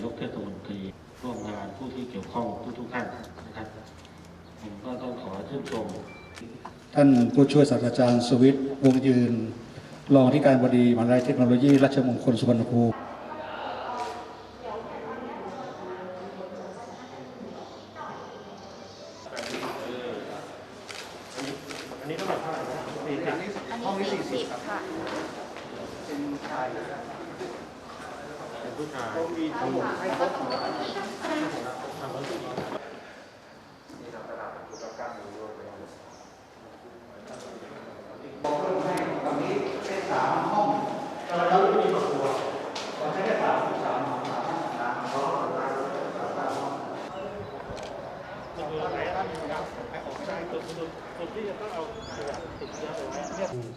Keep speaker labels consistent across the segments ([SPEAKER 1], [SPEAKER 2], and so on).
[SPEAKER 1] ายกเทศมนตรีร่วมงานผู้ที่เกี่ยวข้องทุกๆท่านนะครับผมก็ต้องขอชื่นชม
[SPEAKER 2] ท่านผู้ช่วยศาสตราจารย์สวิทวงยืน รองที่การบดีมหาวิทยาลัยเทคโนโลยีราชมงคลสุวรรณภูมิ
[SPEAKER 3] อันนี้ต้องมเท่าไหร่
[SPEAKER 4] ห้องนี้สี่สิบค่ะเป็นชาย ไหร่
[SPEAKER 3] นะสี่สิบห้องนี้สี่สิบค่ะเป็นผู้ชายสาธาร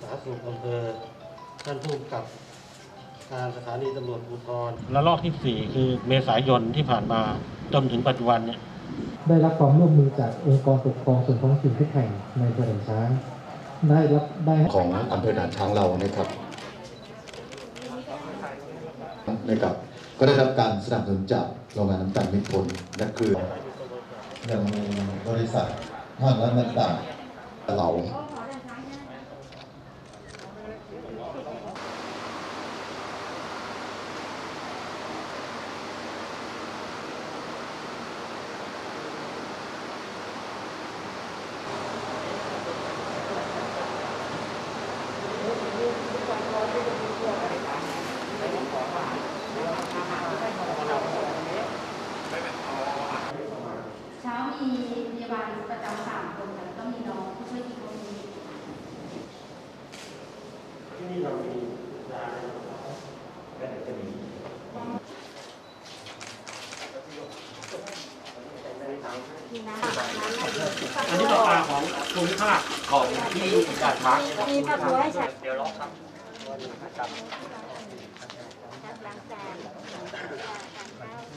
[SPEAKER 3] ณสุขอำเภอท่านผู้กำกับ การสถานีตำรวจภูธร
[SPEAKER 1] และลอกที่ 4 คือเมษายนที่ผ่านมาจนถึงปัจจุบันเนี่ย
[SPEAKER 5] ได้รับความร่วมมือจากองค์กรปกครองส่วนท้องถิ่นทุกแห่งในเฉลิมช้างได้รับได้
[SPEAKER 6] ของอำเภอด่านช้างเรานะครับนะครับก็ได้รับการสนับสนุนจากโรงงานน้ำตาลมิตรผลและเครือยังมีบริษัทห้างร้านต่างๆเหลา
[SPEAKER 4] บาลประจำสามคนแล้วก็มีน้องผู้ช่วยอีกคนนึง
[SPEAKER 1] ที่นี่เราม
[SPEAKER 3] ี
[SPEAKER 1] ยาเป็นจะมี
[SPEAKER 3] มีน้
[SPEAKER 7] ำน้ำอะไรอันนี้ปลา
[SPEAKER 1] ปลาของภูมิภาคของ
[SPEAKER 7] ท
[SPEAKER 1] ี่กาดพัก
[SPEAKER 7] มีผักบัวให้ใช้เดี๋ยวล็อกครับล้างจาน